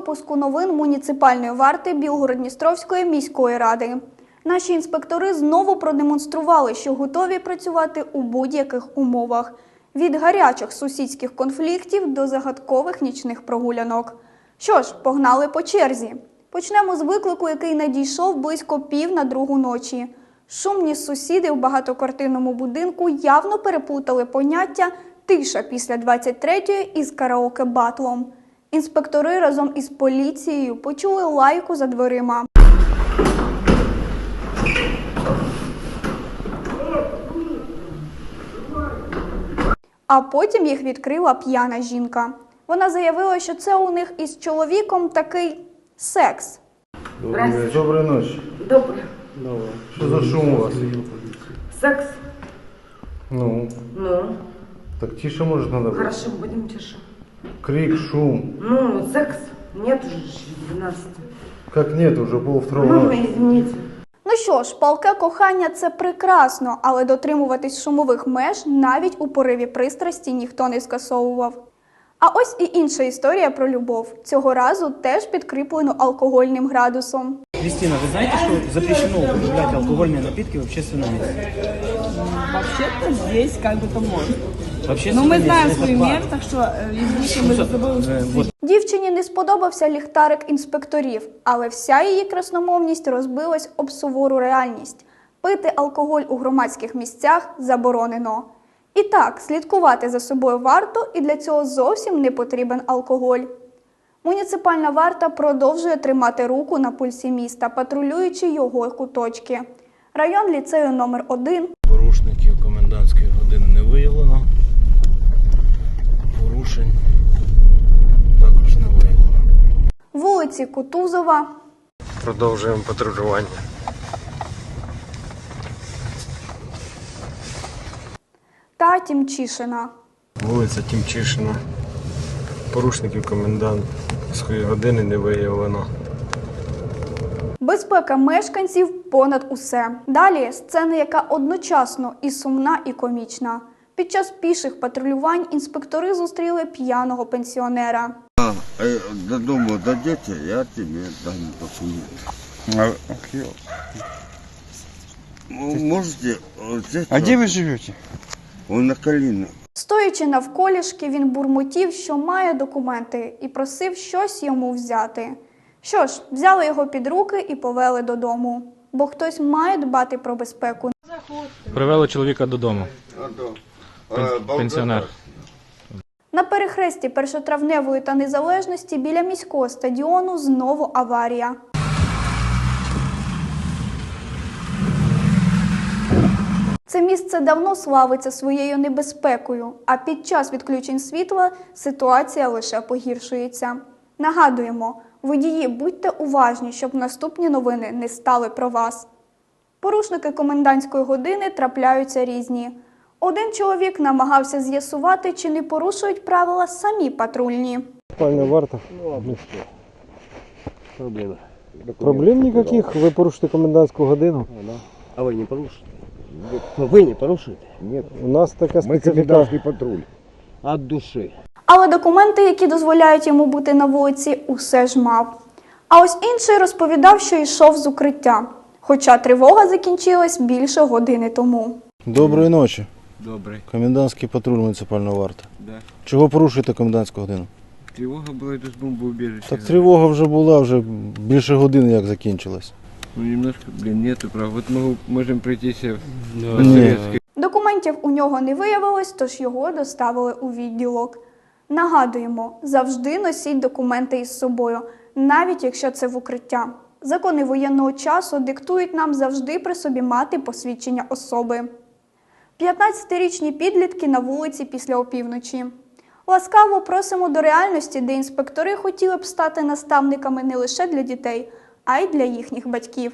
випуску новин муніципальної варти Білгород-Дністровської міської ради. Наші інспектори знову продемонстрували, що готові працювати у будь-яких умовах від гарячих сусідських конфліктів до загадкових нічних прогулянок. Що ж, погнали по черзі. Почнемо з виклику, який надійшов близько пів на другу ночі. Шумні сусіди в багатоквартирному будинку явно переплутали поняття тиша після 23-ї із караоке-батлом. Інспектори разом із поліцією почули лайку за дверима. А потім їх відкрила п'яна жінка. Вона заявила, що це у них із чоловіком такий секс. Доброї ночі. Добре. Що за шум у вас? Секс? Ну, Ну, так тише може надо хорошо, будем тише. Крик, шум. Ну, секс? Нет уже 12. Как нет, уже пол второго. Ну, извините. Ну що ж, палке кохання це прекрасно, але дотримуватись шумових меж навіть у пориві пристрасті ніхто не скасовував. А ось і інша історія про любов. Цього разу теж підкріплено алкогольним градусом. Кристина, вы знаете, что запрещено употреблять алкогольные напитки в общественном месте? Вообще-то здесь как бы то можно. В Но общественном мы месте знаем это свой платно. мер, так что э, извините, мы за собой Э, Вот Дівчині не сподобався ліхтарик інспекторів, але вся її красномовність розбилась об сувору реальність. Пити алкоголь у громадських місцях заборонено. І так, слідкувати за собою варто, і для цього зовсім не потрібен алкоголь. Муніципальна варта продовжує тримати руку на пульсі міста, патрулюючи його куточки. Район ліцею номер 1 Порушників комендантської години не виявлено. Порушень також не виявлено. вулиці Кутузова, Продовжуємо патрулювання. та Тімчишина. Вулиця Тімчишина. Порушників комендантської години не виявлено. Безпека мешканців понад усе. Далі сцена, яка одночасно і сумна, і комічна. Під час піших патрулювань інспектори зустріли п'яного пенсіонера. Э, Додому дойдете, я тебе дам документ. Вы Можете вот здесь А где вы живете? Он на колено. Стоячи навколішки, він бурмотів, що має документи, і просив щось йому взяти. Що ж, взяли його під руки і повели додому. Бо хтось має дбати про безпеку. Привели чоловіка додому. Пенсіонер. На перехресті першотравневої та незалежності біля міського стадіону знову аварія. Це місце давно славиться своєю небезпекою, а під час відключень світла ситуація лише погіршується. Нагадуємо, водії, будьте уважні, щоб наступні новини не стали про вас. Порушники комендантської години трапляються різні. Один чоловік намагався з'ясувати, чи не порушують правила самі патрульні. Пальна варта. Ну що? Проблеми. Проблем ніяких, ви порушите комендантську годину. А вы не порушите? Вы не порушите? Нет, У нас така мы специфіка. комендантский патруль. От души. Але документи, які дозволяють йому бути на вулиці, усе ж мав. А ось інший розповідав, що йшов з укриття, хоча тривога закінчилась більше години тому. Доброї ночі. Добрый. Комендантський патруль муніципальна варта. Да. Чого порушуєте комендантську годину? Тревога была из бомбоубежища. Так тривога вже була, вже більше години як закінчилась. Ну немножко, блин, нету прав. Вот мы можем пройти себе Да. по советской. Документів у нього не виявилось, тож його доставили у відділок. Нагадуємо, завжди носіть документи із собою, навіть якщо це в укриття. Закони воєнного часу диктують нам завжди при собі мати посвідчення особи. 15-річні підлітки на вулиці після опівночі. Ласкаво просимо до реальності, де інспектори хотіли б стати наставниками не лише для дітей, а й для їхніх батьків.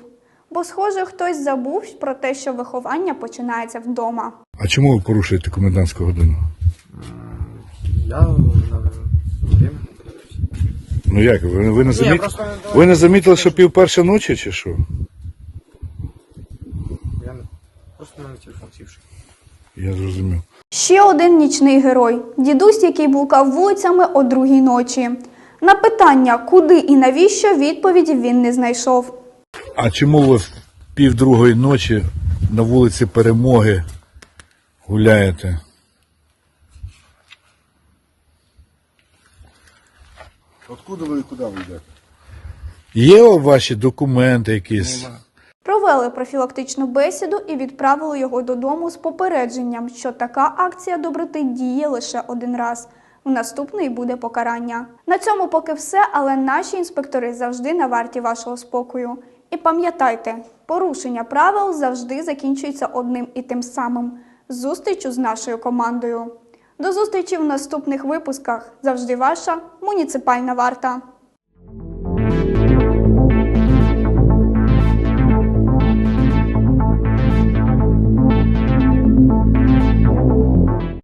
Бо, схоже, хтось забув про те, що виховання починається вдома. А чому ви порушуєте комендантську годину? я Ну як, ви, ви, не, заміт... ви не замітили, що пів перша ночі чи що? я не просто на телефон сівши. Я зрозумів. Ще один нічний герой дідусь, який блукав вулицями о другій ночі. На питання, куди і навіщо, відповіді він не знайшов. А чому ви в півдругої ночі на вулиці Перемоги гуляєте? Откуда ви і куди ви йдете? Є у ваші документи якісь? Провели профілактичну бесіду і відправили його додому з попередженням, що така акція доброти діє лише один раз. В наступний буде покарання. На цьому поки все, але наші інспектори завжди на варті вашого спокою. І пам'ятайте, порушення правил завжди закінчується одним і тим самим зустрічю з нашою командою. До зустрічі в наступних випусках. Завжди ваша муніципальна варта.